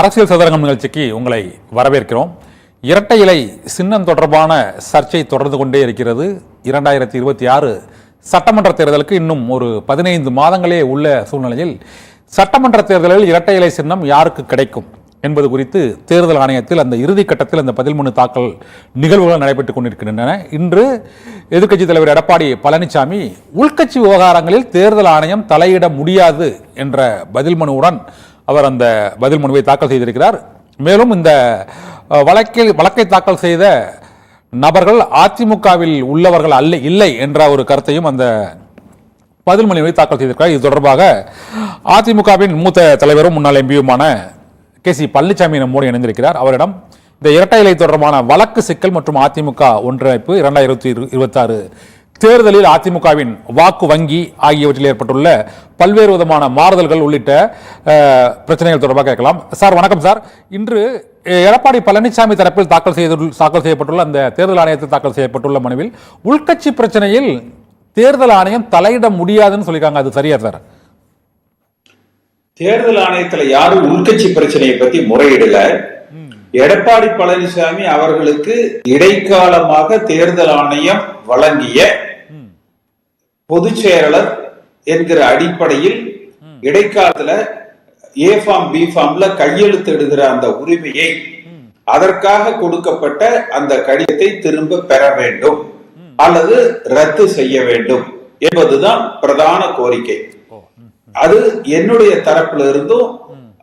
அரசியல் சதுரங்கம் நிகழ்ச்சிக்கு உங்களை வரவேற்கிறோம். இரட்டை இலை சின்னம் தொடர்பான சர்ச்சை தொடர்ந்து கொண்டே இருக்கிறது. இரண்டாயிரத்தி இருபத்தி ஆறு சட்டமன்ற தேர்தலுக்கு இன்னும் ஒரு பதினைந்து மாதங்களே உள்ள சூழ்நிலையில் சட்டமன்ற தேர்தலில் இரட்டை இலை சின்னம் யாருக்கு கிடைக்கும் என்பது குறித்து தேர்தல் ஆணையத்தில் அந்த இறுதி கட்டத்தில் அந்த பதில் மனு தாக்கல் நிகழ்வுகள் நடைபெற்றுக் கொண்டிருக்கின்றன. இன்று எதிர்க்கட்சித் தலைவர் எடப்பாடி பழனிசாமி உள்கட்சி விவகாரங்களில் தேர்தல் ஆணையம் தலையிட முடியாது என்ற பதில் மனுவுடன் அவர் அந்த பதில் மனுவை தாக்கல் செய்திருக்கிறார். மேலும் இந்த வழக்கில் வழக்கை தாக்கல் செய்த நபர்கள் அதிமுகவில் உள்ளவர்கள் அல்ல இல்லை என்ற ஒரு கருத்தையும் அந்த பதில் மனுவை தாக்கல் செய்திருக்கிறார். இது தொடர்பாக அதிமுகவின் மூத்த தலைவரும் முன்னாள் எம்பியுமான கே சி பழனிசாமி நம்மோடு இணைந்திருக்கிறார். அவரிடம் இந்த இரட்டை இலை தொடர்பான வழக்கு சிக்கல் மற்றும் அதிமுக ஒன்றிணைப்பு இரண்டாயிரத்தி இருபத்தாறு தேர்தலில் அதிமுகவின் வாக்கு வங்கி ஆகியவற்றில் ஏற்பட்டுள்ள பல்வேறு விதமான மாறுதல்கள் உள்ளிட்ட பிரச்சனைகள் தொடர்பாக கேட்கலாம். சார் வணக்கம் சார். இன்று எடப்பாடி பழனிசாமி தரப்பில் தாக்கல் செய்து தாக்கல் செய்யப்பட்டுள்ள அந்த தேர்தல் ஆணையத்தில் தாக்கல் செய்யப்பட்டுள்ள மனுவில் உள்கட்சி பிரச்சனையில் தேர்தல் ஆணையம் தலையிட முடியாதுன்னு சொல்லியிருக்காங்க. அது சரியா சார்? தேர்தல் ஆணையத்தில் யாரும் உள்கட்சி பிரச்சனையை பத்தி முறையிடல. எடப்பாடி பழனிசாமி அவர்களுக்கு இடைக்காலமாக தேர்தல் ஆணையம் வழங்கிய பொதுச் செயலாளர் என்கிற அடிப்படையில் இடைக்காலத்துல ஏ ஃபார்ம் பி ஃபார்ம்ல கையெழுத்திடுகிற அந்த உரிமையை அதற்காக கொடுக்கப்பட்ட அந்த கடிதத்தை திரும்ப பெற வேண்டும் அல்லது ரத்து செய்ய வேண்டும் என்பதுதான் பிரதான கோரிக்கை. அது என்னுடைய தரப்புல இருந்தும்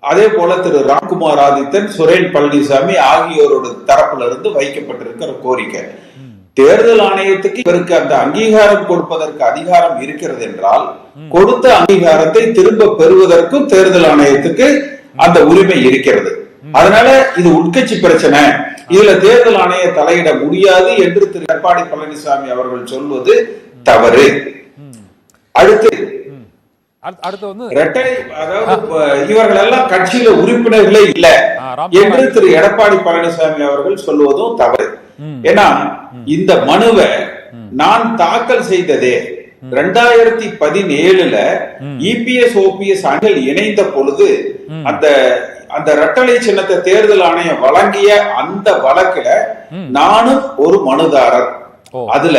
அதே போல திரு ராம்குமார் ஆதித்தன் சுரேன் பழனிசாமி ஆகியோரோட தரப்புல இருந்து வைக்கப்பட்டிருக்கிற கோரிக்கை. தேர்தல் ஆணையத்துக்கு இவருக்கு அந்த அங்கீகாரம் கொடுப்பதற்கு அதிகாரம் இருக்கிறது என்றால் கொடுத்த அங்கீகாரத்தை திரும்ப பெறுவதற்கும் தேர்தல் ஆணையத்துக்கு அந்த உரிமை இருக்கிறது. அதனால இது உட்கட்சி பிரச்சனை. இதுல தேர்தல் ஆணைய தலையிட முடியாது என்று திரு எடப்பாடி பழனிசாமி அவர்கள் சொல்வது தவறு. அடுத்து இவர்கள் எல்லாம் கட்சியில உறுப்பினர்களே இல்ல என்று திரு எடப்பாடி பழனிசாமி அவர்கள் சொல்லுவதும் தவறு. ஏன்னா இந்த மனுவை நான் தாக்கல் செய்ததே ரெண்டாயிரத்தி பதினேழுல இபிஎஸ் ஓபிஎஸ் அணிகள் இணைந்த பொழுது அந்த அந்த இரட்டலை சின்னத்தை தேர்தல் ஆணையம் வழங்கிய அந்த வழக்குல நானும் ஒரு மனுதாரர். அதுல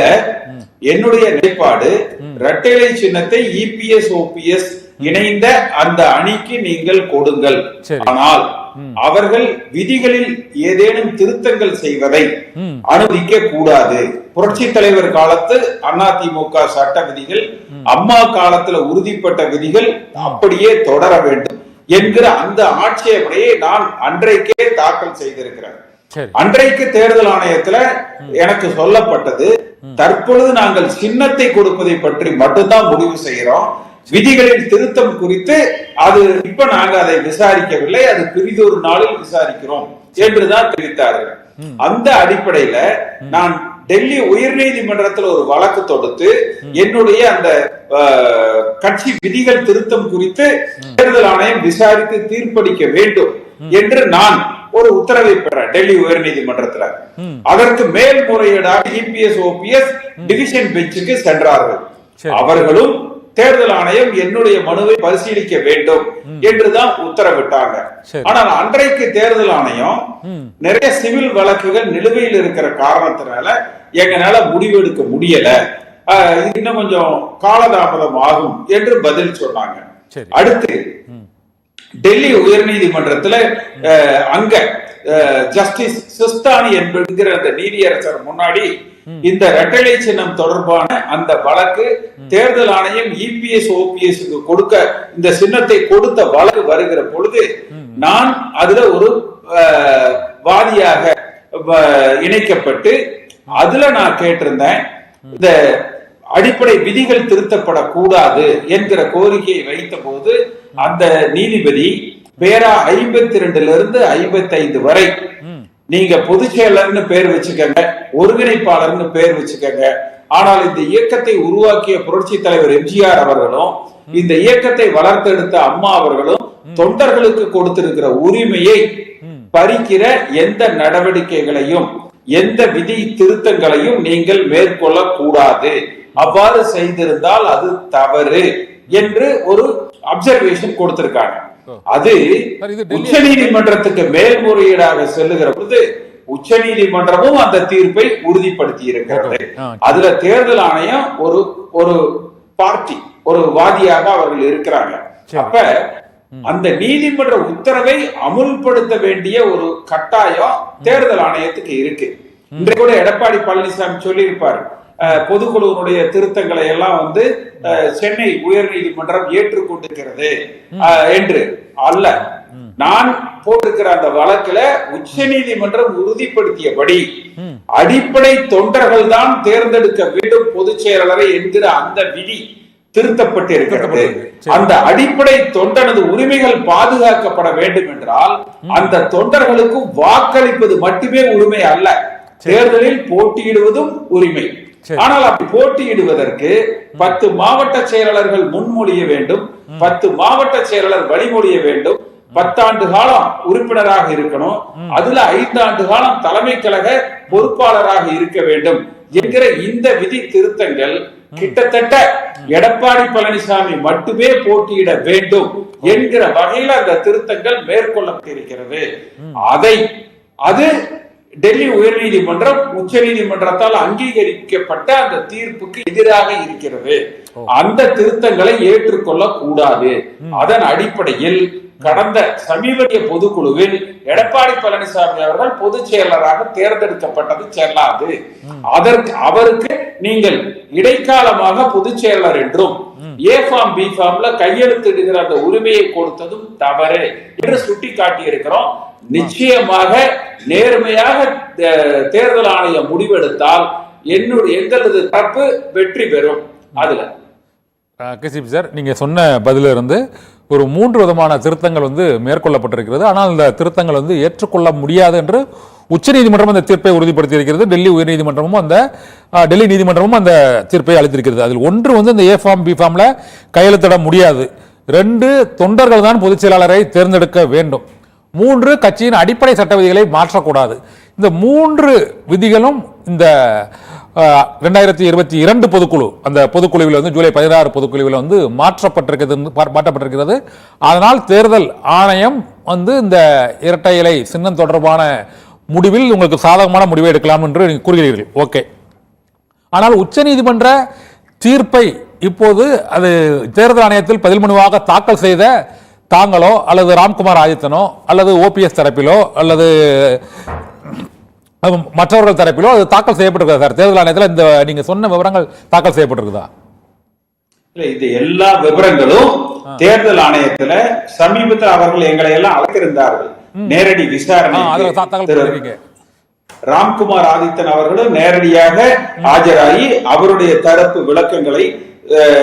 என்னுடைய நிலைப்பாடு இரட்டைலை சின்னத்தை இபிஎஸ் ஓபிஎஸ் இணைந்த அந்த அணிக்கு நீங்கள் கொடுங்கள். ஆனால் அவர்கள் விதிகளில் ஏதேனும் திருத்தங்கள் செய்வதை. அனுமதிக்க கூடாது புரட்சி தலைவர் காலத்து அதிமுக சட்ட விதிகள் அம்மா காலத்துல உறுதிப்பட்ட விதிகள் அப்படியே தொடர வேண்டும் என்கிற அந்த ஆட்சேபனையை நான் அன்றைக்கே தாக்கல் செய்திருக்கிறேன். அன்றைக்கு தேர்தல் ஆணையத்துல எனக்கு சொல்லப்பட்டது தற்பொழுது நாங்கள் சின்னத்தை கொடுப்பதை பற்றி மட்டும்தான் முடிவு செய்கிறோம். விதிகளில் திருத்தம் குறித்து அது இப்ப நாங்க அதை விசாரிக்கவில்லை அது பிரிதொரு நாளில் விசாரிக்கிறோம் என்றுதான் தெரிவித்தார்கள். அந்த அடிப்படையில நான் டெல்லி உயர்நீதிமன்றத்தில் ஒரு வழக்கு தொடுத்து என்னுடைய அந்த கட்சி விதிகள் திருத்தம் குறித்து தேர்தல் ஆணையம் விசாரித்து தீர்ப்பளிக்க வேண்டும் என்று நான் ஒரு உத்தரவை பெறேன் டெல்லி உயர்நீதிமன்றத்துல. அதற்கு மேல்முறையீடாக இபிஎஸ் ஓபிஎஸ் டிவிஷன் பெஞ்சுக்கு சென்றார்கள். அவர்களும் தேர்தல் ஆணையம் என்னுடைய மனுவை பரிசீலிக்க வேண்டும் என்றுதான் உத்தரவிட்டாங்க. ஆனால் அன்றைக்கு தேர்தல் ஆணையம் நிறைய சிவில் வழக்குகள் நிலுவையில் இருக்கிற காரணத்தினால எங்களால முடிவெடுக்க முடியல. இன்னும் கொஞ்சம் காலதாமதம் ஆகும் என்று பதில் சொன்னாங்க. அடுத்து டெல்லி உயர்நீதிமன்றத்துல அஹ், அங்க ஜஸ்டிஸ் சிஸ்தானி என்கிற அந்த நீதியரசர் முன்னாடி இந்த ரெட்டலை சின்னம் தொடர்பான அந்த வழக்கு தேர்தல் ஆணையம் இபிஎஸ் ஓபிஎஸ் கொடுக்க இந்த சின்னத்தை கொடுத்த வழக்கு வருகிற பொழுது நான் அதுல ஒரு வாதியாக இணைக்கப்பட்டு அதுல நான் கேட்டிருந்தேன் இந்த அடிப்படை விதிகள் திருத்தப்படக்கூடாது என்கிற கோரிக்கையை வைத்த போது அந்த நீதிபதி பேரா ஐம்பத்தி ரெண்டுல இருந்து ஐம்பத்தி ஐந்து வரை நீங்க பொதுச் செயலர்னு பேர் வச்சுக்கங்க ஒருங்கிணைப்பாளர்னு பேர் வச்சுக்கங்க. ஆனால் இந்த இயக்கத்தை உருவாக்கிய புரட்சி தலைவர் எம்ஜிஆர் அவர்களும் இந்த இயக்கத்தை வளர்த்தெடுத்த அம்மா அவர்களும் தொண்டர்களுக்கு கொடுத்திருக்கிற உரிமையை பறிக்கிற எந்த நடவடிக்கைகளையும் எந்த விதி திருத்தங்களையும் நீங்கள் மேற்கொள்ள கூடாது அவ்வாறு செய்திருந்தால் அது தவறு என்று ஒரு அப்சர்வேஷன் கொடுத்திருக்காங்க. அது உச்ச நீதிமன்றத்துக்கு மேல்முறையீடாக செல்லுகிற பொழுது உச்ச நீதிமன்றமும் அந்த தீர்ப்பை உறுதிப்படுத்தி இருக்கிறது. அதுல தேர்தல் ஆணையம் ஒரு ஒரு பார்ட்டி ஒரு வாதியாக அவர்கள் இருக்கிறாங்க. அப்ப அந்த நீதிமன்ற உத்தரவை அமுல்படுத்த வேண்டிய ஒரு கட்டாயம் தேர்தல் ஆணையத்துக்கு இருக்கு. இன்றைக்கு கூட எடப்பாடி பழனிசாமி சொல்லியிருப்பார். அஹ், பொதுக்குழுவினுடைய திருத்தங்களை எல்லாம் வந்து சென்னை உயர்நீதிமன்றம் ஏற்றுக்கொண்டிருக்கிறது. என்று. அல்ல. நான் போட்டிருக்கிற அந்த வழக்குல உச்ச நீதிமன்றம் உறுதிப்படுத்தியபடி அடிப்படை தொண்டர்கள் தான் தேர்ந்தெடுக்க வேண்டும் பொதுச் செயலாளரை என்கிற அந்த விதி திருத்தப்பட்டிருக்கிறது. அந்த அடிப்படை தொண்டனது உரிமைகள் பாதுகாக்கப்பட வேண்டும் என்றால் அந்த தொண்டர்களுக்கு வாக்களிப்பது மட்டுமே உரிமை அல்ல. தேர்தலில் போட்டியிடுவதும் உரிமை. ஆனால் அப்படி போட்டியிடுவதற்கு பத்து மாவட்ட செயலாளர்கள் முன்மொழிய வேண்டும் பத்து மாவட்ட செயலாளர் வழிமொழிய வேண்டும். பத்தாண்டு காலம் உறுப்பினராக இருக்கணும். அதுல ஐந்தாண்டு காலம் தலைமை கழக பொறுப்பாளராக இருக்க வேண்டும் என்கிற இந்த விதி திருத்தங்கள் கிட்டத்தட்ட எடப்பாடி பழனிசாமி மட்டுமே போட்டியிட வேண்டும் என்கிற வகையில் அந்த திருத்தங்கள் மேற்கொள்ளப்பட்டிருக்கிறது. அதை அது டெல்லி உயர்நீதிமன்றம் உச்ச நீதிமன்றத்தால் அங்கீகரிக்கப்பட்ட அந்த தீர்ப்புக்கு எதிராக இருக்கிறது. அந்த திருத்தங்களை ஏற்றுக்கொள்ள கூடாது அதன் அடிப்படையில் கடந்த சமீபத்திய பொதுக்குழுவில் எடப்பாடி பழனிசாமி அவர்கள் பொதுச் செயலராக தேர்ந்தெடுக்கப்பட்டது செல்லாது. அதற்கு அவருக்கு நீங்கள் இடைக்காலமாக பொதுச் செயலர் என்றும் ஏ ஃபார்ம் பி ஃபார்ம்ல கையெழுத்திடுகிற அந்த உரிமையை கொடுத்ததும் தவறு என்று சுட்டி காட்டியிருக்கிறோம் நிச்சயமாக நேர்மையாக தே- தேர்தல் ஆணையம் முடிவெடுத்தால் என்னுடைய எங்களது தப்பு வெற்றி பெறும் அதுல. கேசிபி சார் நீங்கள் சொன்ன பதில இருந்து ஒரு மூன்று விதமான திருத்தங்கள் வந்து மேற்கொள்ளப்பட்டிருக்கிறது. ஆனால் இந்த திருத்தங்கள் வந்து ஏற்றுக்கொள்ள முடியாது என்று உச்சநீதிமன்றம் அந்த தீர்ப்பை உறுதிப்படுத்தியிருக்கிறது. டெல்லி உயர்நீதிமன்றமும் அந்த டெல்லி நீதிமன்றமும் அந்த தீர்ப்பை அளித்திருக்கிறது. அதில் ஒன்று வந்து இந்த ஏ ஃபார்ம் பி ஃபார்மில் கையெழுத்திட முடியாது. ரெண்டு தொண்டர்கள் தான் பொதுச் செயலாளரை தேர்ந்தெடுக்க வேண்டும். மூன்று கட்சியின் அடிப்படை சட்ட விதிகளை மாற்றக்கூடாது. இந்த மூன்று விதிகளும் இந்த ரெண்டாயிரத்தி இருபத்தி இரண்டு பொதுக்குழு அந்த பொதுக்குழுவில் வந்து ஜூலை பதினாறு பொதுக்குழுவில் வந்து மாற்றப்பட்டிருக்கிறது பா- மாற்றப்பட்டிருக்கிறது. அதனால் தேர்தல் ஆணையம் வந்து இந்த இரட்டை இலை சின்னம் தொடர்பான முடிவில் உங்களுக்கு சாதகமான முடிவை எடுக்கலாம் என்று நீங்கள் கூறுகிறீர்கள். ஓகே ஆனால் உச்சநீதிமன்ற தீர்ப்பை இப்போது அது தேர்தல் ஆணையத்தில் பதில் மனுவாக தாக்கல் செய்த தாங்களோ அல்லது ராம்குமார் ஆதித்தனோ அல்லது ஓபிஎஸ் தரப்பிலோ அல்லது மற்றவர்கள் தரப்பிலோ அது தாக்கல் செய்யப்பட்டிருக்குதா சார்? தேர்தல் ஆணையத்தில் இந்த நீங்க சொன்ன விவரங்கள் தாக்கல் செய்யப்பட்டிருக்குதா? இல்ல இது எல்லா விவரங்களும் தேர்தல் ஆணையத்துல சமீபத்தில் அவர்கள் எங்களை எல்லாம் அழைத்திருந்தார்கள். நேரடி விசாரணை ராம்குமார் ஆதித்தன் அவர்களும் நேரடியாக ஆஜராகி அவருடைய தரப்பு விளக்கங்களை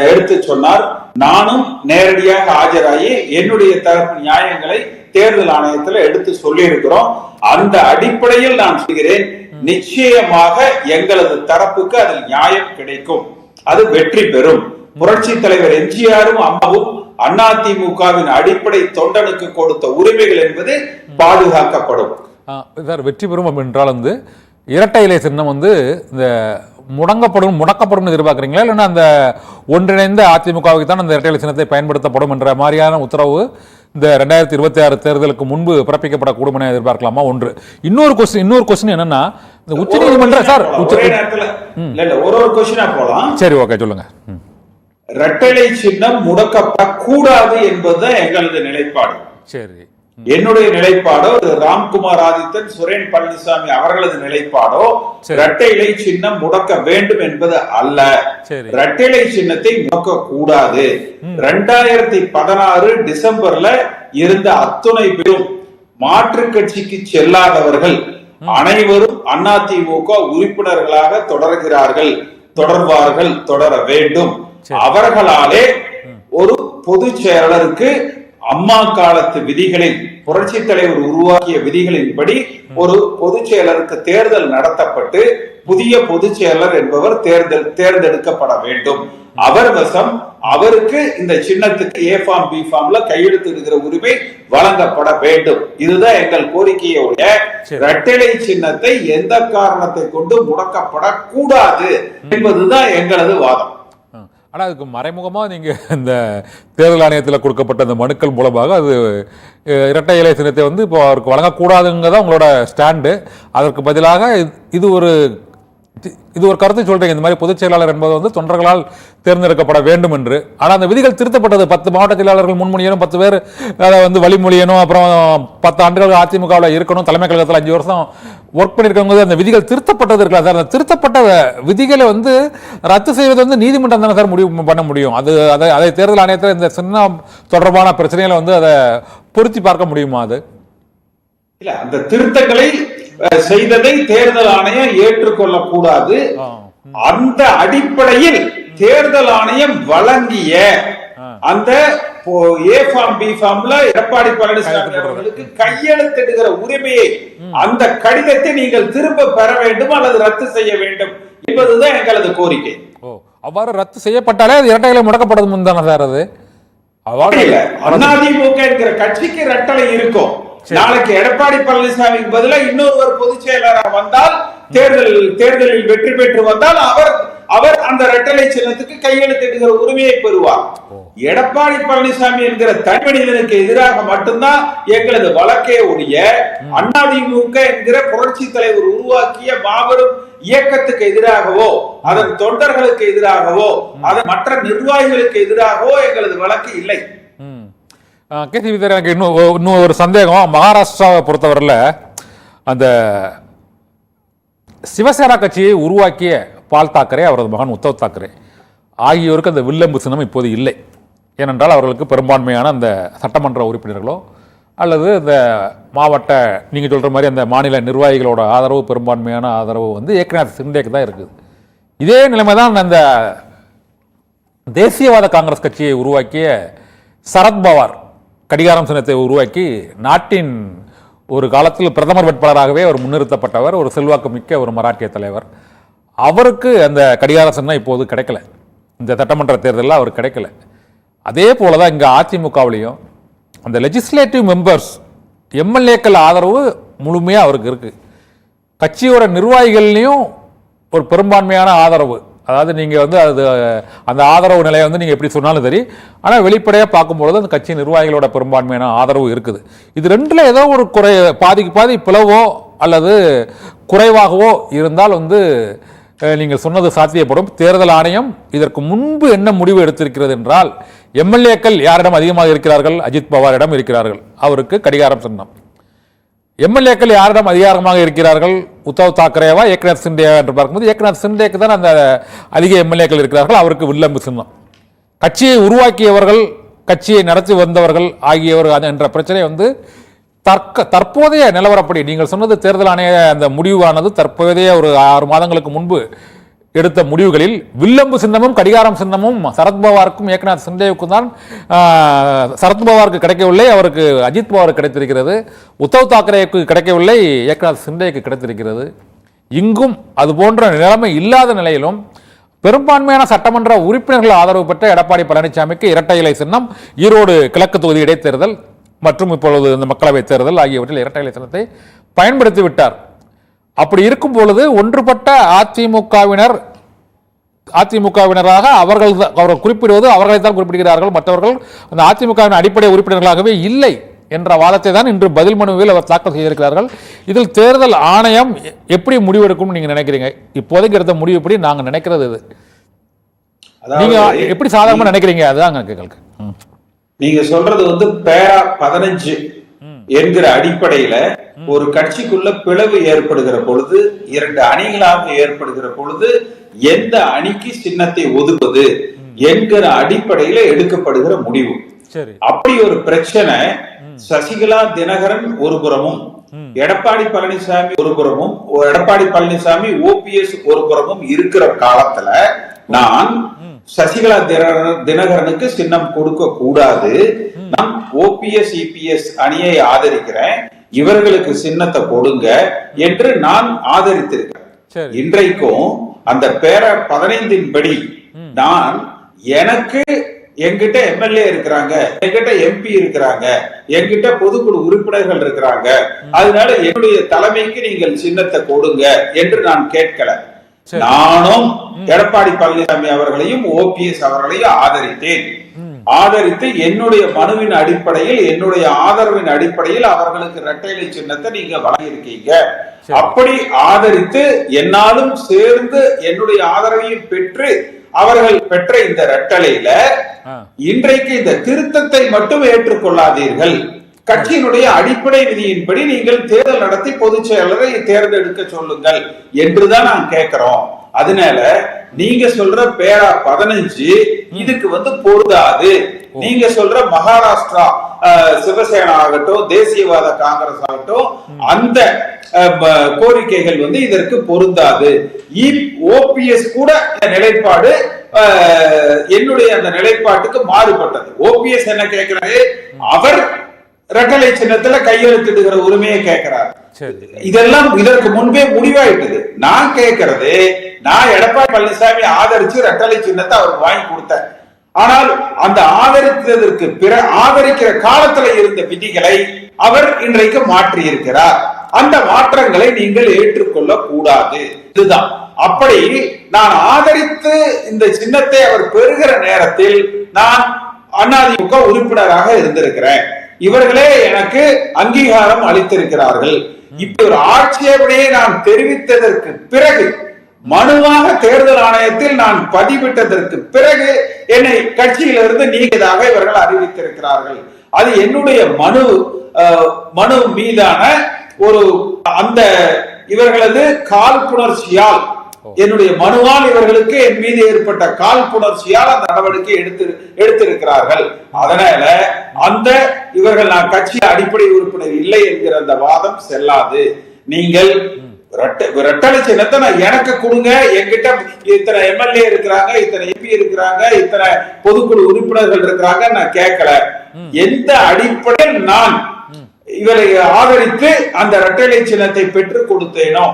எடுத்து சொன்னார். நானும் நேரடியாக ஆஜராகி என்னுடைய தரப்பு நியாயங்களை தேர்தல் ஆணையத்துல எடுத்து சொல்லியிருக்கிறோம். அந்த அடிப்படையில் நான் சொல்கிறேன். நிச்சயமாக எங்களது தரப்புக்கு அதில் நியாயம் கிடைக்கும். அது வெற்றி பெறும். புரட்சி தலைவர் எம்ஜிஆரும் அம்மாவும் அதிமுகவின் அடிப்படை தொண்டனுக்கு கொடுத்த உரிமைகள் என்பது பாதுகாக்கப்படும். சார் வெற்றி பெறும் என்றால் வந்து இரட்டை இலை சின்னம் வந்து இந்த முடங்கப்படும் முடக்கப்படும் எதிர்பார்க்குறீங்களா? இல்லைன்னா அந்த ஒன்றிணைந்த அதிமுகவுக்கு தான் அந்த இரட்டை இலை சின்னத்தை பயன்படுத்தப்படும் என்ற மாதிரியான உத்தரவு இந்த ரெண்டாயிரத்தி இருபத்தி ஆறு தேர்தலுக்கு முன்பு பிறப்பிக்கப்படக்கூடும் என எதிர்பார்க்கலாமா? ஒன்று. இன்னொரு கொஸ்டின் இன்னொரு கொஸ்டின் என்னன்னா இந்த உச்ச நீதிமன்ற சார் உச்ச ஒரே ஒரு கொஸ்டினா போலாம். சரி ஓகே சொல்லுங்க. ம். ரெட்டலை சின்னம் முடக்கப்படக்கூடாது என்பதுதான் எங்களது நிலைப்பாடு சரி என்னுடைய நிலைப்பாடோ ராம்குமார் ஆதித்தன் சுரேன் பழனிசாமி அவர்களது நிலைப்பாடோ சரி. இரட்டைலை சின்னம் முடக்க வேண்டும் என்பது அல்ல சரி. இரட்டைலை சின்னத்தை முடக்க கூடாது ரெண்டாயிரத்தி பதினாறு டிசம்பர்ல இருந்த அத்துணை பேரும் மாற்றுக் கட்சிக்கு செல்லாதவர்கள் அனைவரும் அதிமுக உறுப்பினர்களாக தொடர்கிறார்கள் தொடர்வார்கள் தொடர வேண்டும் அவர்களாலே ஒரு பொதுச் செயலாளருக்கு அம்மா காலத்து விதிகளில் புரட்சி தலைவர் உருவாக்கிய விதிகளின்படி ஒரு பொதுச் செயலருக்கு தேர்தல் நடத்தப்பட்டு புதிய பொதுச் செயலர் என்பவர் தேர்தல் தேர்ந்தெடுக்கப்பட வேண்டும் அவர் வசம் அவருக்கு இந்த சின்னத்துக்கு ஏ ஃபார்ம் பி ஃபார்ம்ல கையெழுத்திடுகிற உரிமை வழங்கப்பட வேண்டும் இதுதான் எங்கள் கோரிக்கையுடைய சரி. இரட்டை சின்னத்தை எந்த காரணத்தை கொண்டு முடக்கப்படக்கூடாது என்பதுதான் எங்களது வாதம். ஆனால் அதுக்கு மறைமுகமாக நீங்கள் இந்த தேர்தல் ஆணையத்தில் கொடுக்கப்பட்ட அந்த மனுக்கள் மூலமாக அது இரட்டை இலை சின்னத்தை வந்து இப்போ அவருக்கு வழங்கக்கூடாதுங்கிறதா உங்களோட ஸ்டாண்டு. அதற்கு பதிலாக இது ஒரு இது- ஒரு கருத்தை சொல்றீங்க இந்த மாதிரி பொதுச் செயலாளர் என்பது வந்து தொண்டர்களால் தேர்ந்தெடுக்கப்பட வேண்டும் என்று. ஆனால் அந்த விதிகள் திருத்தப்பட்டது. பத்து மாவட்ட செயலாளர்கள் முன்மொழியணும் பத்து பேர் அதை வந்து வழிமொழியணும் அப்புறம் பத்து ஆண்டுகள் அதிமுகவில் இருக்கணும் தலைமை கழகத்தில் அஞ்சு வருஷம் ஒர்க் பண்ணியிருக்கவங்க அந்த விதிகள் திருத்தப்பட்டது இருக்கலாம் சார்? அந்த திருத்தப்பட்ட விதிகளை வந்து ரத்து செய்வது வந்து நீதிமன்றம் தானே சார் முடிவு பண்ண முடியும். அது அதை அதை தேர்தல் ஆணையத்தில் இந்த சின்ன தொடர்பான பிரச்சனைகளை வந்து அதை பொருத்தி பார்க்க முடியுமா அது? இல்லை அந்த திருத்தங்களை செய்ததை தேர்தல் ஆணையம் ஏற்றுக்கொள்ள கூடாது அந்த அடிப்படையில் தேர்தல் ஆணையம் வழங்கிய அந்த ஏ ஃபார்ம் பி ஃபார்ம்ல எடப்பாடி பழனிசாமி அவர்களுக்கு கையெழுத்திடுகிற உரிமையை அந்த கடிதத்தை நீங்கள் திரும்ப பெற வேண்டும் அல்லது ரத்து செய்ய வேண்டும் என்பதுதான் எங்களது கோரிக்கை. அவ்வாறு ரத்து செய்யப்பட்டாலே அது இரட்டை இலை முடக்கப்பட்டது முன் தானே சார் அது? அதிமுக என்கிற கட்சிக்கு ரெட்டலை இருக்கும். நாளைக்கு எடப்பாடி பழனிசாமிக்கு பதிலா இன்னொருவர் பொதுச் செயலாளராக வந்தால் தேர்தல் தேர்தலில் வெற்றி பெற்று வந்தால் அவர் அவர் அந்த ரெட்டலை சின்னத்துக்கு கையெழுத்திடுகிற உரிமையை பெறுவார். எடப்பாடி பழனிசாமி என்கிற தனிமனிதனுக்கு எதிராக மட்டும்தான் எங்களது வழக்கே ஒழிய அதிமுக என்கிற புரட்சி தலைவர் உருவாக்கிய மாபெரும் இயக்கத்துக்கு எதிராகவோ அதன் தொண்டர்களுக்கு எதிராகவோ அதன் மற்ற நிர்வாகிகளுக்கு எதிராகவோ எங்களது வழக்கு இல்லை. ம் கேசி விதர் எனக்கு இன்னும் இன்னும் ஒரு சந்தேகம். மகாராஷ்டிராவை பொறுத்தவரையில் அந்த சிவசேனா கட்சியை உருவாக்கிய பால் தாக்கரே அவரது மகன் உத்தவ் தாக்கரே. ஆகியோருக்கு அந்த வில்லம்பு சின்னம் இப்போது இல்லை. ஏனென்றால் அவர்களுக்கு பெரும்பான்மையான அந்த சட்டமன்ற உறுப்பினர்களோ அல்லது இந்த மாவட்ட நீங்கள் சொல்கிற மாதிரி அந்த மாநில நிர்வாகிகளோட ஆதரவு பெரும்பான்மையான ஆதரவு வந்து ஏக்நாத் சிண்டேக்கு தான் இருக்குது. இதே நிலைமை தான் அந்த தேசியவாத காங்கிரஸ் கட்சியை உருவாக்கிய சரத்பவார். கடிகாரம் சின்னத்தை உருவாக்கி நாட்டின் ஒரு காலத்தில் பிரதமர் வேட்பாளராகவே அவர் முன்னிறுத்தப்பட்டவர் ஒரு செல்வாக்கு மிக்க ஒரு மராட்டிய தலைவர். அவருக்கு அந்த கடிகார சின்னம் இப்போது கிடைக்கல. இந்த சட்டமன்ற தேர்தலில் அவர் கிடைக்கல. அதே போல தான் இங்கே அதிமுகவிலையும் அந்த லெஜிஸ்லேட்டிவ் மெம்பர்ஸ் எம்எல்ஏக்கள் ஆதரவு முழுமையாக அவருக்கு இருக்குது கட்சியோட நிர்வாகிகள்லேயும் ஒரு பெரும்பான்மையான ஆதரவு. அதாவது நீங்கள் வந்து அது அந்த ஆதரவு நிலையை வந்து நீங்கள் எப்படி சொன்னாலும் சரி ஆனால் வெளிப்படையாக பார்க்கும்பொழுது அந்த கட்சி நிர்வாகிகளோட பெரும்பான்மையான ஆதரவு இருக்குது. இது ரெண்டில் ஏதோ ஒரு குறை பாதிக்கு பாதி பிளவோ அல்லது குறைவாகவோ இருந்தால் வந்து நீங்கள் சொன்னது சாத்தியப்படும். தேர்தல் ஆணையம் இதற்கு முன்பு என்ன முடிவு எடுத்திருக்கிறது என்றால் எம்எல்ஏக்கள் யாரிடம் அதிகமாக இருக்கிறார்கள்? அஜித் பவாரிடம் இருக்கிறார்கள். அவருக்கு கடிகாரம் சின்னம். எம்எல்ஏக்கள் யாரிடம் அதிகாரமாக இருக்கிறார்கள்? உத்தவ் தாக்கரேவா ஏக்நாத் சிண்டேவா என்று பார்க்கும்போது ஏக்நாத் சிண்டேக்கு தான் அந்த அதிக எம்எல்ஏக்கள் இருக்கிறார்கள். அவருக்கு வில்லம்பு சின்னம். கட்சியை உருவாக்கியவர்கள் கட்சியை நடத்தி வந்தவர்கள் ஆகியவர்கள் என்ற பிரச்சனை வந்து தற்க தற்போதைய நிலவரப்படி நீங்கள் சொன்னது தேர்தல் ஆணைய அந்த முடிவானது தற்போதைய ஒரு ஆறு மாதங்களுக்கு முன்பு எடுத்த முடிவுகளில் வில்லம்பு சின்னமும் கடிகாரம் சின்னமும் சரத்பவாருக்கும் ஏக்நாத் சிண்டேவுக்கும் தான் சரத்பவாருக்கு கிடைக்கவில்லை அவருக்கு அஜித் பவாருக்கு கிடைத்திருக்கிறது. உத்தவ் தாக்கரேவுக்கு கிடைக்கவில்லை ஏக்நாத் சிண்டேக்கு கிடைத்திருக்கிறது. இங்கும் அது போன்ற நிலைமை இல்லாத நிலையிலும் பெரும்பான்மையான சட்டமன்ற உறுப்பினர்கள் ஆதரவு பெற்ற எடப்பாடி பழனிசாமிக்கு இரட்டை இலை சின்னம் ஈரோடு கிழக்கு தொகுதி இடைத்தேர்தல் மற்றும் இப்பொழுது இந்த மக்களவைத் தேர்தல் ஆகியவற்றில் இரட்டை இலை சின்னத்தை பயன்படுத்தி விட்டார் அப்படி இருக்கும் பொழுது ஒன்றுபட்ட அதிமுகவினர் அதிமுகவினராக அவர்கள் அவர்கள் குறிப்பிடுவது அவர்களை தான் குறிப்பிடுகிறார்கள். மற்றவர்கள் அந்த அதிமுகவின் அடிப்படை உறுப்பினர்களாகவே இல்லை என்ற வாதத்தை தான் இன்று பதில் மனுவில் அவர் தாக்கல் செய்திருக்கிறார்கள். இதில் தேர்தல் ஆணையம் எப்படி முடிவெடுக்கும்னு நீங்க நினைக்கிறீங்க? இப்போதைக்கு எடுத்த முடிவு எப்படி நாங்க நினைக்கிறது இது? நீங்க அதாவது எப்படி சாதாரணமா நினைக்கிறீங்க? அதுதான் கேட்கலுக்கு நீங்க சொல்றது வந்து பேரா பதினஞ்சு என்கிற அடிப்படையில ஒரு கட்சிக்குள்ள பிளவு ஏற்படுகிற பொழுது இரண்டு அணிகளாக ஏற்படுகிற பொழுது எந்த அணிக்கு சின்னத்தை ஒதுக்குவது என்கிற அடிப்படையில எடுக்கப்படுகிற முடிவு. அப்படி ஒரு பிரச்சனை சசிகலா தினகரன் ஒரு புறமும் எடப்பாடி பழனிசாமி ஒரு புறமும் எடப்பாடி பழனிசாமி ஓபிஎஸ் ஒரு புறமும் இருக்கிற காலத்துல நான் சசிகலா தினகரன் தினகரனுக்கு சின்னம் கொடுக்க கூடாது. நான் ஓபிஎஸ் இபிஎஸ் அணியை ஆதரிக்கிறேன். இவர்களுக்கு சின்னத்தை கொடுங்க என்று நான் ஆதரித்திருக்கிறேன். இன்றைக்கும் அந்த பேர பதினைந்தின் படி நான் எனக்கு என்கிட்ட எம்எல்ஏ இருக்கிறாங்க என்கிட்ட எம்பி இருக்கிறாங்க என்கிட்ட பொதுக்குழு உறுப்பினர்கள் இருக்கிறாங்க. அதனால என்னுடைய தலைமைக்கு நீங்கள் சின்னத்தை கொடுங்க என்று நான் கேட்கல. நானும் எடப்பாடி பழனிசாமி அவர்களையும் ஓபிஎஸ் அவர்களையும் ஆதரித்தேன். ஆதரித்து என்னுடைய மனுவின் அடிப்படையில் என்னுடைய ஆதரவின் அடிப்படையில் அவர்களுக்கு இரட்டைலை சின்னத்தை நீங்க வழங்கியிருக்கீங்க. அப்படி ஆதரித்து என்னாலும் சேர்ந்து என்னுடைய ஆதரவையும் பெற்று அவர்கள் பெற்ற இந்த இரட்டலையில ஆ. இன்றைக்கு இந்த திருத்தத்தை மட்டும் ஏற்றுக்கொள்ளாதீர்கள். கட்சியினுடைய அடிப்படை விதியின்படி நீங்கள் தேர்தல் நடத்தி பொதுச் செயலரை தேர்ந்தெடுக்க சொல்லுங்கள் என்றுதான் நான் கேட்கிறோம். அதனால நீங்க சொல்ற பேரா பதினஞ்சு இதுக்கு வந்து பொருந்தாது. நீங்க சொல்ற மகாராஷ்டிரா சிவசேனா ஆகட்டும் தேசியவாத காங்கிரஸ் ஆகட்டும் அந்த கோரிக்கைகள் வந்து இதற்கு பொருந்தாது. ஓபிஎஸ் கூட இந்த நிலைப்பாடு என்னுடைய அந்த நிலைப்பாட்டுக்கு மாறுபட்டது. ஓபிஎஸ் என்ன கேட்கிறாரு? அவர் இரட்டலை சின்னத்துல கையெழுத்திடுகிற உரிமையை கேட்கிறார். இதெல்லாம் இதற்கு முன்பே முடிவாயிட்டது. நான் கேட்கறது நான் எடப்பாடி பழனிசாமி ஆதரிச்சு இரட்டலை சின்னத்தை அவருக்கு வாங்கி கொடுத்தேன். ஆனால் அந்த ஆதரித்ததற்கு பிற ஆதரிக்கிற காலத்துல இருந்த விதிகளை அவர் இன்றைக்கு மாற்றி இருக்கிறார் அந்த மாற்றங்களை நீங்கள் ஏற்றுக்கொள்ள கூடாது இதுதான். அப்படி நான் ஆதரித்து இந்த சின்னத்தை அவர் பெறுகிற நேரத்தில் நான் அதிமுக உறுப்பினராக இருந்திருக்கிறேன். இவர்களே எனக்கு அங்கீகாரம் அளித்திருக்கிறார்கள். இப்படி ஒரு ஆட்சேபனையை நான் தெரிவித்ததற்கு பிறகு மனுவாக தேர்தல் ஆணையத்தில் நான் பதிவிட்டதற்கு பிறகு என்னை கட்சியிலிருந்து நீங்கியதாக இவர்கள் அறிவித்திருக்கிறார்கள். அது என்னுடைய மனு மனு மீதான ஒரு அந்த இவர்களது காழ்ப்புணர்ச்சியால் என்னுடைய மனுவால் இவர்களுக்கு என் மீது ஏற்பட்ட காழ்ப்புணர்ச்சியால் அந்த நடவடிக்கை எடுத்து எடுத்திருக்கிறார்கள். அதனால அந்த இவர்கள் நான் கட்சி அடிப்படை உறுப்பினர் இல்லை என்கிற அந்த வாதம் செல்லாது. நீங்கள் ரெட்ட- ரெட்டலை சின்னத்தை நான் எனக்கு கொடுங்க. என்கிட்ட இத்தனை எம்எல்ஏ இருக்கிறாங்க இத்தனை எம்பி இருக்கிறாங்க இத்தனை பொதுக்குழு உறுப்பினர்கள் இருக்கிறாங்க நான் கேட்கல. எந்த அடிப்படையில் நான் இவரை ஆதரித்து அந்த இரட்டைலை சின்னத்தை பெற்றுக் கொடுத்தேனோ?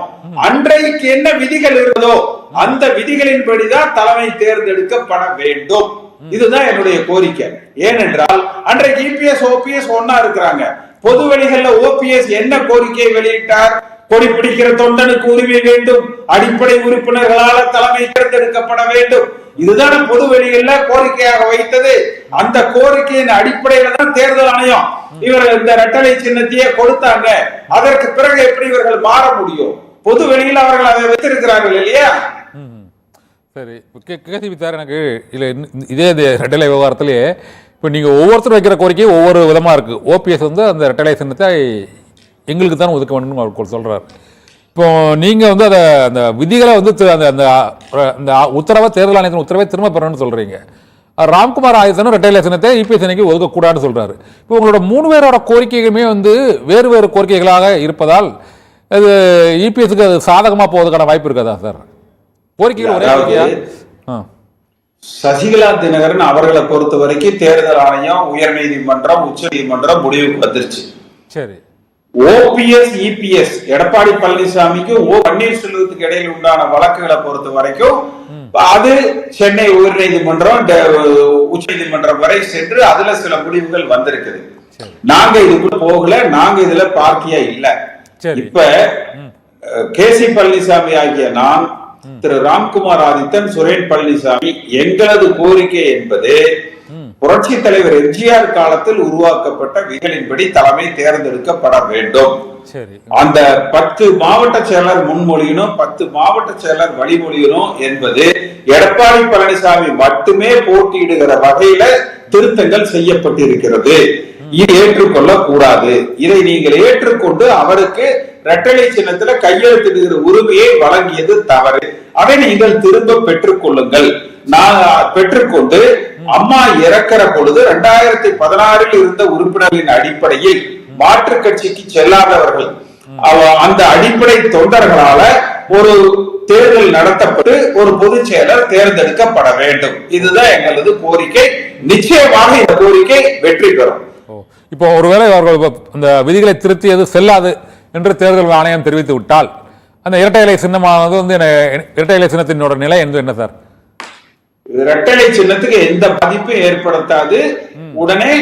அன்றைக்கு என்ன விதிகள் இருந்ததோ அந்த விதிகளின்படிதான் தலைமை தேர்ந்தெடுக்கப்பட வேண்டும். இதுதான் என்னுடைய கோரிக்கை. ஏனென்றால் அன்றைக்கு இபிஎஸ் ஓபிஎஸ் ஒன்னா இருக்கிறாங்க. பொது வழிகள்ல ஓபிஎஸ் என்ன கோரிக்கையை வெளியிட்டார்? கொடி பிடிக்கிற தொண்டனுக்கு உரிமை வேண்டும். அடிப்படை உறுப்பினர்களால தலைமை தேர்ந்தெடுக்கப்பட வேண்டும். இதுதான பொது வெளிகள்ல கோரிக்கையாக வைத்தது. அந்த கோரிக்கையின் அடிப்படையில தான் தேர்தல் ஆணையம். இவர்கள் இந்த ரெட்டலை சின்னத்தையே கொடுத்தாங்க அதற்கு பிறகு எப்படி இவர்கள் மாற முடியும்? பொது வெளியில் அவர்கள் அதை வைத்திருக்கிறார்கள் இல்லையா? சரி கேசிபி சார் எனக்கு இல்லை இதே இது ரெட்டலை விவகாரத்திலேயே இப்போ நீங்கள் ஒவ்வொருத்தரும் வைக்கிற கோரிக்கை ஒவ்வொரு விதமாக இருக்குது ஓபிஎஸ் வந்து அந்த ரெட்டலை சின்னத்தை எங்களுக்கு தான் ஒதுக்க வேணும்னு அவர் சொல்கிறார் இப்போ நீங்கள் வந்து அதை அந்த விதிகளை வந்து அந்த அந்த அந்த உத்தரவை தேர்தல் ஆணையத்தின் உத்தரவை திரும்ப பெறணும்னு சொல்கிறீங்க ராம்குமார் ஆயுதனும் ரெட்டை சின்னத்தை இபிஎஸ் அன்னைக்கு ஒதுக்கக்கூடாதுன்னு சொல்கிறாரு இப்போ உங்களோட மூணு பேரோட கோரிக்கைகளுமே வந்து வேறு வேறு கோரிக்கைகளாக இருப்பதால் அது இபிஎஸ்க்கு அது சாதகமாக போவதுக்கான வாய்ப்பு இருக்காதா சார்? கோரிக்கைகள் ஒரே கோரிக்கையா சசிகலா தினகரன் அவர்களை பொறுத்த வரைக்கும் தேர்தல் ஆணையம் உயர்நீதிமன்றம் உச்ச நீதிமன்றம் முடிவுக்கு வந்துருச்சு சரி. ஓபிஎஸ் இபிஎஸ் எடப்பாடி பழனிசாமிக்கு ஓ பன்னீர்செல்வத்துக்கு இடையில் உண்டான வழக்குகளை பொறுத்த வரைக்கும் அது சென்னை உயர்நீதிமன்றம் உச்ச நீதிமன்றம் வரை சென்று அதுல சில முடிவுகள் வந்திருக்குது. நாங்க இதுக்குள்ள போகல நாங்க இதுல பார்க்கியா இல்ல. இப்ப கே சி பழனிசாமி ஆகிய நான் திரு ராம்குமார் ஆதித்தன் சுரேன் பழனிசாமி எங்களது கோரிக்கை என்பது புரட்சி தலைவர் எம்ஜிஆர் காலத்தில் உருவாக்கப்பட்ட விதிகளின்படி தலைமை தேர்ந்தெடுக்கப்பட வேண்டும். அந்த பத்து மாவட்ட செயலர் முன்மொழியணும் பத்து மாவட்ட செயலர் வழிமொழியணும் என்பது எடப்பாடி பழனிசாமி மட்டுமே போட்டியிடுகிற வகையில திருத்தங்கள் செய்யப்பட்டிருக்கிறது. இது ஏற்றுக்கொள்ள கூடாது இதை நீங்கள் ஏற்றுக்கொண்டு அவருக்கு இரட்டலை சின்னத்துல கையெழுத்திடுகிற உரிமையை வழங்கியது தவறு. அதை நீங்கள் திரும்ப பெற்றுக் கொள்ளுங்கள் நான் பெற்றுக்கொண்டு அம்மா இறக்கிற பொழுது இரண்டாயிரத்தி பதினாறில் இருந்த உறுப்பினர்களின் அடிப்படையில் மாற்று கட்சிக்கு செல்லாதவர்கள் அந்த அடிப்படை தொண்டர்களால ஒரு தேர்தல் நடத்தப்பட்டு ஒரு பொதுச் செயலர் தேர்ந்தெடுக்கப்பட வேண்டும். இதுதான் எங்களது கோரிக்கை. நிச்சயமாக இந்த கோரிக்கை வெற்றி பெறும். இப்போ ஒருவேளை அவர்கள் இந்த விதிகளை திருத்தியது செல்லாது என்று தேர்தல் ஆணையம் தெரிவித்து விட்டால் அந்த இரட்டை இலை சின்னமானது வந்து இரட்டை இலை சின்னத்தினோட நிலை என்று என்ன சார்? இரட்டலை சின்னத்துக்கு எந்த பாதிப்பும் ஏற்படுத்தாது. உடனே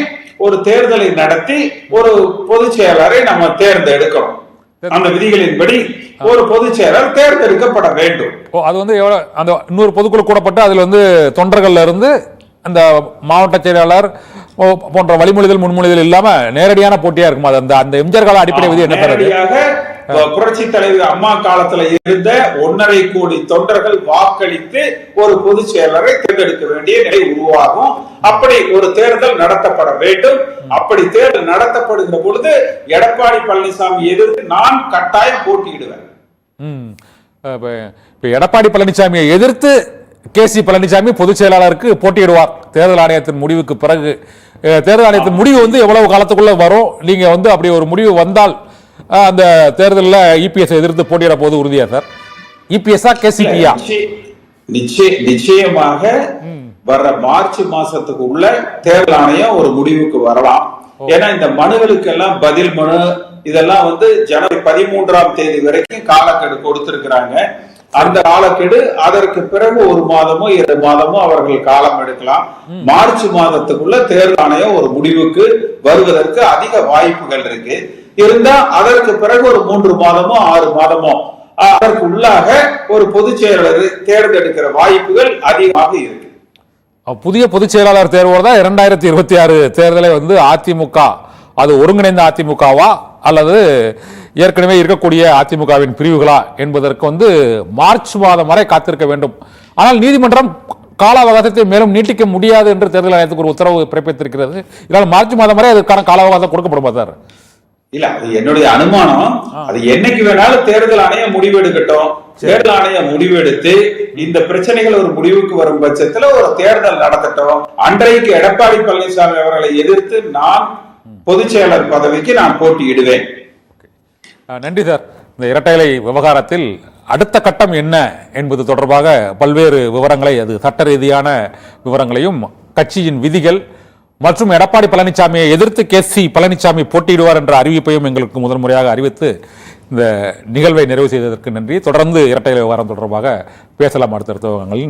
ஒரு தேர்தலை நடத்தி ஒரு பொதுச் செயலரை நம்ம தேர்ந்தெடுக்கணும். அந்த விதிகளின்படி ஒரு பொதுச் செயலர் தேர்ந்தெடுக்கப்பட வேண்டும். அது வந்து எவ்வளோ அந்த இன்னொரு பொதுக்குழு கூடப்பட்டு அதில் வந்து தொண்டர்கள்ல இருந்து அந்த மாவட்ட செயலாளர் போன்ற வழிமொழிதல் முன்மொழிதல் இல்லாம நேரடியான போட்டியா இருக்குமா? அந்த அந்த எம்ஜிஆர் கால அடிப்படை விதி என்ன புரட்சி தலைவர் அம்மா காலத்துல இருந்த ஒன்னரை கோடி தொண்டர்கள் வாக்களித்து ஒரு பொதுச் செயலரை தேர்ந்தெடுக்க வேண்டிய நிலை உருவாகும். அப்படி ஒரு தேர்தல் நடத்தப்பட வேண்டும். அப்படி தேர்தல் நடத்தப்படுகிற பொழுது எடப்பாடி பழனிசாமி எதிர்த்து நான் கட்டாயம் போட்டியிடுவேன். இப்ப எடப்பாடி பழனிசாமியை எதிர்த்து கே சி பழனிசாமி பொதுச் செயலாளருக்கு போட்டியிடுவார். தேர்தல் ஆணையத்தின் முடிவுக்கு பிறகு. தேர்தல் ஆணையத்தின் முடிவு வந்து எவ்வளவு காலத்துக்குள்ள வரும்? நீங்க வந்து அப்படி ஒரு முடிவு வந்தால் அந்த தேர்தலில் இபிஎஸ் எதிர்த்து போட்டியிட போது உறுதியா சார்? இபிஎஸ்ஆ கேசிபியா நிச்சய- நிச்சய- நிச்சயமாக வர்ற மார்ச் மாசத்துக்கு உள்ள தேர்தல் ஆணையம் ஒரு முடிவுக்கு வரலாம். ஏன்னா இந்த மனுகளுக்கு எல்லாம் பதில் மனு இதெல்லாம் வந்து ஜனவரி பதிமூன்றாம் தேதி வரைக்கும் காலக்கெடு கொடுத்திருக்கிறாங்க. அந்த காலக்கெடு அதற்கு பிறகு ஒரு மாதமோ இரண்டு மாதமோ அவர்கள் காலம் எடுக்கலாம். மார்ச் மாதத்துக்குள்ள தேர்தல் ஆணையம் ஒரு முடிவுக்கு வருவதற்கு அதிக வாய்ப்புகள் இருக்கு. இருந்தா அதற்கு பிறகு ஒரு மூன்று மாதமோ ஆறு மாதமோ அதற்கு உள்ளாக ஒரு பொதுச் செயலாளர் தேர்ந்தெடுக்கிற வாய்ப்புகள் அதிகமாக இருக்கு. புதிய பொதுச் செயலாளர் தேர்வோடு தான் இரண்டாயிரத்தி இருபத்தி ஆறு தேர்தலை வந்து அதிமுக அது ஒருங்கிணைந்த அதிமுகவா அல்லது ஏற்கனவே இருக்கக்கூடிய அதிமுகவின் பிரிவுகளா என்பதற்கு வந்து மார்ச் மாதம் வரை காத்திருக்க வேண்டும். ஆனால் நீதிமன்றம் கால அவகாசத்தை மேலும் நீட்டிக்க முடியாது என்று தேர்தல் ஆணையத்துக்கு ஒரு உத்தரவு பிறப்பித்திருக்கிறது. இதனால் மார்ச் மாதம் வரை அதற்கான கால அவகாசம் கொடுக்கப்படும் சார்? இல்ல அது என்னுடைய அனுமானம். அது என்னைக்கு வேணாலும் தேர்தல் ஆணையம் முடிவெடுக்கட்டும் தேர்தல் ஆணையம் முடிவெடுத்து இந்த பிரச்சனைகள் ஒரு முடிவுக்கு வரும் பட்சத்துல ஒரு தேர்தல் நடத்தட்டும். அன்றைக்கு எடப்பாடி பழனிசாமி அவர்களை எதிர்த்து நான் பொதுச் செயலர் பதவிக்கு நான் போட்டியிடுவேன். நன்றி சார். இந்த இரட்டை இலை விவகாரத்தில் அடுத்த கட்டம் என்ன என்பது தொடர்பாக பல்வேறு விவரங்களை அது சட்ட ரீதியான விவரங்களையும் கட்சியின் விதிகள் மற்றும் எடப்பாடி பழனிசாமியை எதிர்த்து கே சி பழனிசாமி போட்டியிடுவார் என்ற அறிவிப்பையும் எங்களுக்கு முதல் முறையாக அறிவித்து இந்த நிகழ்வை நிறைவு செய்ததற்கு நன்றி. தொடர்ந்து இரட்டை விவகாரம் தொடர்பாக பேசலாம் அடுத்தடுத்த விவரங்களில்